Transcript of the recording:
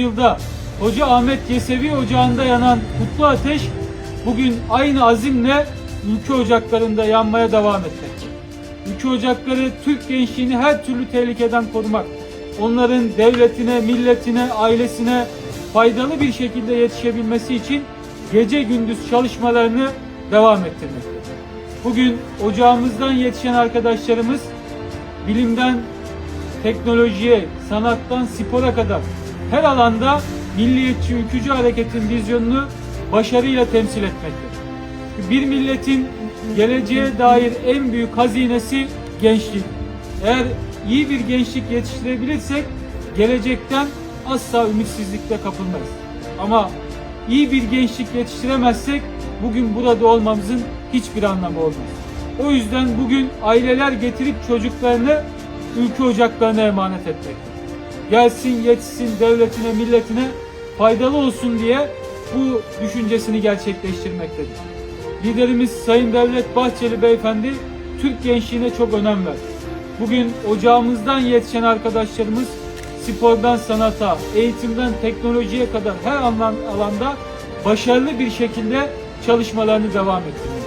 yüzyılda Hoca Ahmet Yesevi Ocağı'nda yanan kutlu ateş bugün aynı azimle ülke ocaklarında yanmaya devam etmekte. Ülke ocakları Türk gençliğini her türlü tehlikeden korumak, onların devletine, milletine, ailesine faydalı bir şekilde yetişebilmesi için gece gündüz çalışmalarını devam ettirmektedir. Bugün ocağımızdan yetişen arkadaşlarımız bilimden teknolojiye, sanattan spora kadar her alanda milliyetçi ülkücü hareketin vizyonunu başarıyla temsil etmektedir. Bir milletin geleceğe dair en büyük hazinesi gençlik. Eğer iyi bir gençlik yetiştirebilirsek gelecekten asla ümitsizlikle kapılmayız. Ama iyi bir gençlik yetiştiremezsek bugün burada olmamızın hiçbir anlamı olmaz. O yüzden bugün aileler getirip çocuklarını ülke ocaklarına emanet etmektedir. Gelsin yetişsin devletine milletine faydalı olsun diye bu düşüncesini gerçekleştirmektedir. Liderimiz Sayın Devlet Bahçeli Beyefendi Türk gençliğine çok önem verdi. Bugün ocağımızdan yetişen arkadaşlarımız spordan sanata, eğitimden teknolojiye kadar her alan- alanda başarılı bir şekilde çalışmalarını devam ettirmektedir.